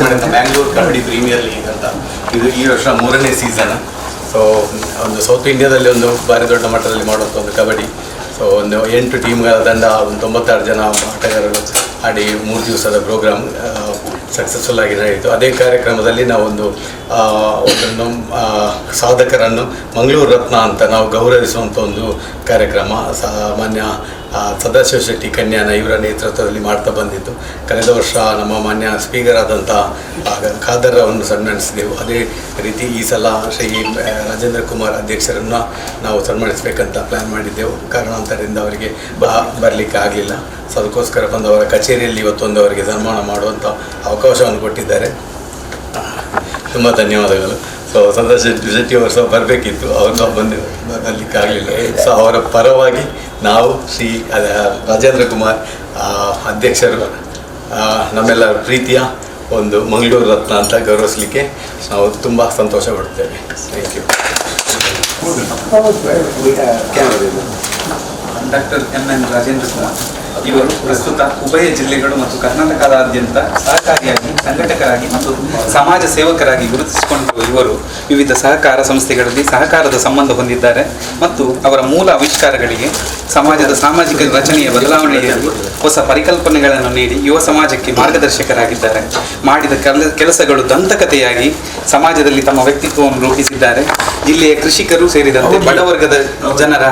ಮಾಡಿದ Bangalore kabaddi premier league ಅಂತ. ಇದು ಈ ವರ್ಷ ಮೂರನೇ ಸೀಸನ್ ಸೊ ಒಂದು ಸೌತ್ ಇಂಡಿಯಾದಲ್ಲಿ ಒಂದು ಭಾರಿ ದೊಡ್ಡ ಮಟ್ಟದಲ್ಲಿ ಮಾಡುವಂಥ ಒಂದು ಕಬಡ್ಡಿ. ಸೊ ಒಂದು ಎಂಟು ಟೀಮ್ಗಳ ತಂಡ, ಒಂದು ತೊಂಬತ್ತಾರು ಜನ ಆಟಗಾರರು ಆಡಿ ಮೂರು ದಿವಸದ ಪ್ರೋಗ್ರಾಮ್ ಸಕ್ಸಸ್ಫುಲ್ ಆಗಿ ನಡೆಯಿತು ಅದೇ ಕಾರ್ಯಕ್ರಮದಲ್ಲಿ ನಾವೊಂದು ಒಂದು ಸಾಧಕರನ್ನು ಮಂಗಳೂರು ರತ್ನ ಅಂತ ನಾವು ಗೌರವಿಸುವಂಥ ಒಂದು ಕಾರ್ಯಕ್ರಮ. ಸಾಮಾನ್ಯ ಸದಾಶಿವ ಶೆಟ್ಟಿ ಕನ್ಯಾನ ಇವರ ನೇತೃತ್ವದಲ್ಲಿ ಮಾಡ್ತಾ ಬಂದಿತ್ತು ಕಳೆದ ವರ್ಷ ನಮ್ಮ ಮಾನ್ಯ ಸ್ಪೀಕರ್ ಆದಂಥ ಖಾದರ್ ಸನ್ಮಾನಿಸಿದೆವು. ಅದೇ ರೀತಿ ಈ ಸಲ ಶ್ರೀ ರಾಜೇಂದ್ರ ಕುಮಾರ್ ಅಧ್ಯಕ್ಷರನ್ನು ನಾವು ಸನ್ಮಾನಿಸಬೇಕಂತ ಪ್ಲ್ಯಾನ್ ಮಾಡಿದ್ದೆವು. ಕಾರಣಾಂತರದಿಂದ ಅವರಿಗೆ ಬರಲಿಕ್ಕೆ ಆಗಲಿಲ್ಲ. ಸೊ ಅದಕ್ಕೋಸ್ಕರ ಬಂದು ಅವರ ಕಚೇರಿಯಲ್ಲಿ ಇವತ್ತೊಂದು ಅವರಿಗೆ ಸನ್ಮಾನ ಮಾಡುವಂಥ ಅವಕಾಶವನ್ನು ಕೊಟ್ಟಿದ್ದಾರೆ. ತುಂಬ ಧನ್ಯವಾದಗಳು. ಸೊ ಸಂತೋಷ್ ಶೆಟ್ಟಿ ಅವರು ಸಹ ಬರಬೇಕಿತ್ತು. ಅವರು ಸಹ ಬಂದು ಬರಲಿಕ್ಕೆ ಆಗಲಿಲ್ಲ ಸೊ ಅವರ ಪರವಾಗಿ ನಾವು ಶ್ರೀ ರಾಜೇಂದ್ರ ಕುಮಾರ್ ಅಧ್ಯಕ್ಷರು ನಮ್ಮೆಲ್ಲ ನಮ್ಮೆಲ್ಲರ ಪ್ರೀತಿಯ ಒಂದು ಮಂಗಳೂರು ರತ್ನ ಅಂತ ಗೌರವಿಸಲಿಕ್ಕೆ ನಾವು ತುಂಬ ಸಂತೋಷ ಪಡ್ತೇವೆ. Thank you doctor N N Rajendra Kumar ಇವರು ಪ್ರಸ್ತುತ ಉಭಯ ಜಿಲ್ಲೆಗಳು ಮತ್ತು ಕರ್ನಾಟಕದಾದ್ಯಂತ ಸಹಕಾರಿಯಾಗಿ, ಸಂಘಟಕರಾಗಿ ಮತ್ತು ಸಮಾಜ ಸೇವಕರಾಗಿ ಗುರುತಿಸಿಕೊಂಡಿರುವ ಇವರು ವಿವಿಧ ಸಹಕಾರ ಸಂಸ್ಥೆಗಳಲ್ಲಿ ಸಹಕಾರದ ಸಂಬಂಧ ಹೊಂದಿದ್ದಾರೆ ಮತ್ತು ಅವರ ಮೂಲ ಆವಿಷ್ಕಾರಗಳಿಗೆ, ಸಮಾಜದ ಸಾಮಾಜಿಕ ರಚನೆಯ ಬದಲಾವಣೆಯಲ್ಲಿ ಹೊಸ ಪರಿಕಲ್ಪನೆಗಳನ್ನು ನೀಡಿ ಯುವ ಸಮಾಜಕ್ಕೆ ಮಾರ್ಗದರ್ಶಕರಾಗಿದ್ದಾರೆ. ಮಾಡಿದ ಕೆಲ, ಕೆಲಸಗಳು ದಂತಕತೆಯಾಗಿ ಸಮಾಜದಲ್ಲಿ ತಮ್ಮ ವ್ಯಕ್ತಿತ್ವವನ್ನು ರೂಪಿಸಿದ್ದಾರೆ. ಜಿಲ್ಲೆಯ ಕೃಷಿಕರು ಸೇರಿದಂತೆ ಬಡವರ್ಗದ ಜನರ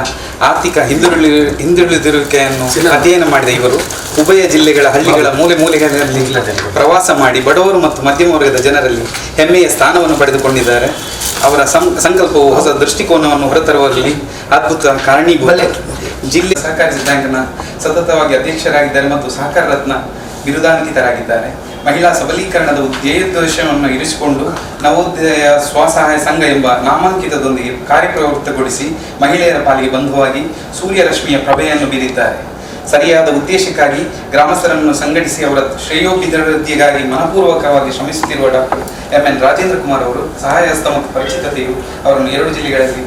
ಆರ್ಥಿಕ ಹಿಂದುಳಿ ಹಿಂದುಳಿದಿರುವಿಕೆಯನ್ನು ಅಧ್ಯಯನ ಮಾಡಿದ ಇವರು ಉಭಯ ಜಿಲ್ಲೆಗಳ ಹಳ್ಳಿಗಳ ಮೂಲೆ ಮೂಲೆಗಳಲ್ಲಿ ಪ್ರವಾಸ ಮಾಡಿ ಬಡವರು ಮತ್ತು ಮಧ್ಯಮ ವರ್ಗದ ಜನರಲ್ಲಿ ಹೆಮ್ಮೆಯ ಸ್ಥಾನವನ್ನು ಪಡೆದುಕೊಂಡಿದ್ದಾರೆ. ಅವರ ಸಂಕಲ್ಪವು ಹೊಸ ದೃಷ್ಟಿಕೋನವನ್ನು ಹೊರತರುವಲ್ಲಿ ಅದ್ಭುತ ಕಾರಣೀಭೂತ. ಜಿಲ್ಲೆ ಸಹಕಾರಿ ಬ್ಯಾಂಕ್ನ ಸತತವಾಗಿ ಅಧ್ಯಕ್ಷರಾಗಿದ್ದಾರೆ ಮತ್ತು ಸಹಕಾರ ರತ್ನ ಬಿರುದಾಂಕಿತರಾಗಿದ್ದಾರೆ ಮಹಿಳಾ ಸಬಲೀಕರಣದ ಉದ್ದೇಶವನ್ನು ಇರಿಸಿಕೊಂಡು ನವೋದಯ ಸ್ವಸಹಾಯ ಸಂಘ ಎಂಬ ನಾಮಾಂಕಿತದೊಂದಿಗೆ ಕಾರ್ಯಪ್ರವೃತ್ತಗೊಳಿಸಿ ಮಹಿಳೆಯರ ಪಾಲಿಗೆ ಬಂಧುವಾಗಿ ಸೂರ್ಯರಶ್ಮಿಯ ಪ್ರಭೆಯನ್ನು ಬೀರಿದ್ದಾರೆ. ಸರಿಯಾದ ಉದ್ದೇಶಕ್ಕಾಗಿ ಗ್ರಾಮಸ್ಥರನ್ನು ಸಂಘಟಿಸಿ ಅವರ ಶ್ರೇಯೋಭಿವೃದ್ಧಿಗಾಗಿ ಮನಪೂರ್ವಕವಾಗಿ ಶ್ರಮಿಸುತ್ತಿರುವ doctor M N Rajendra Kumar ಅವರು ಸಹಾಯ ಹಸ್ತ ಮತ್ತು ಪರಿಚಿತತೆಯು ಅವರನ್ನು ಎರಡು ಜಿಲ್ಲೆಗಳಲ್ಲಿ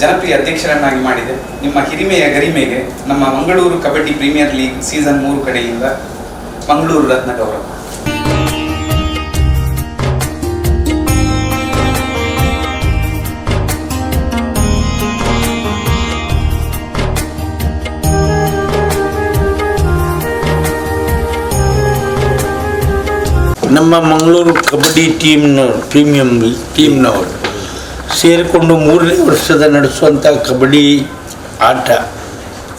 ಜನಪ್ರಿಯ ಅಧ್ಯಕ್ಷರನ್ನಾಗಿ ಮಾಡಿದೆ. ನಿಮ್ಮ ಹಿರಿಮೆಯ ಗರಿಮೆಗೆ ನಮ್ಮ Mangaluru kabaddi premier league season ಮೂರು ಕಡೆಯಿಂದ ಮಂಗಳೂರು ರತ್ನ ಗೌರವ. ನಮ್ಮ ಮಂಗಳೂರು ಕಬಡ್ಡಿ ಟೀಮ್ನವರು ಪ್ರೀಮಿಯಂ ಟೀಮ್ನವರು ಸೇರಿಕೊಂಡು ಮೂರನೇ ವರ್ಷದ ನಡೆಸುವಂಥ ಕಬಡ್ಡಿ ಆಟ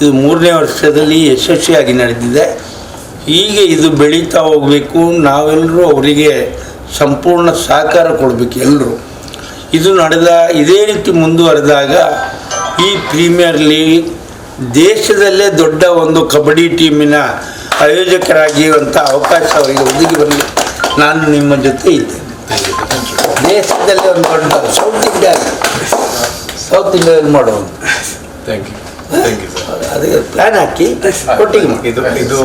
ಇದು ಮೂರನೇ ವರ್ಷದಲ್ಲಿ ಯಶಸ್ವಿಯಾಗಿ ನಡೆದಿದೆ. ಹೀಗೆ ಇದು ಬೆಳೀತಾ ಹೋಗಬೇಕು, ನಾವೆಲ್ಲರೂ ಅವರಿಗೆ ಸಂಪೂರ್ಣ ಸಹಕಾರ ಕೊಡಬೇಕು ಎಲ್ಲರೂ. ಇದು ನಡೆದ, ಇದೇ ರೀತಿ ಮುಂದುವರೆದಾಗ ಈ ಪ್ರೀಮಿಯರ್ ಲೀಗ್ ದೇಶದಲ್ಲೇ ದೊಡ್ಡ ಒಂದು ಕಬಡ್ಡಿ ಟೀಮಿನ ಆಯೋಜಕರಾಗಿರುವಂಥ ಅವಕಾಶ ಅವರಿಗೆ ಒದಗಿ ಬರಲಿ ನಾನು ನಿಮ್ಮ ಜೊತೆ ಇದ್ದೇನೆ ದೇಶದಲ್ಲಿ ಒಂದು ದೊಡ್ಡ ಸೌತ್ ಇಂಡಿಯಾ ಸೌತ್ ಇಂಡಿಯಾದಲ್ಲಿ ಮಾಡೋದು thank you thank you sir ಅದಕ್ಕೆ ಪ್ಲ್ಯಾನ್ ಹಾಕಿ ಒಟ್ಟಿಗೆ ಇದು ಇದು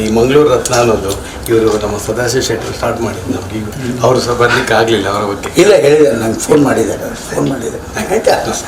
ಈ ಮಂಗಳೂರು ರತ್ನ ಅನ್ನೋದು ಇವರು ನಮ್ಮ ಸದಾಶಿವ ಶೆಟ್ಟರ್ ಸ್ಟಾರ್ಟ್ ಮಾಡಿದ್ದು ನಮಗೆ. ಅವರು ಸಹ ಬರ್ಲಿಕ್ಕೆ ಆಗಲಿಲ್ಲ ಅವರ ಬಗ್ಗೆ. ಇಲ್ಲ ಹೇಳಿದ್ದಾರೆ ನಂಗೆ ಫೋನ್ ಮಾಡಿದ್ದಾರೆ. ಫೋನ್ ಮಾಡಿದ್ದಾರೆ. ಆಯ್ತಾ?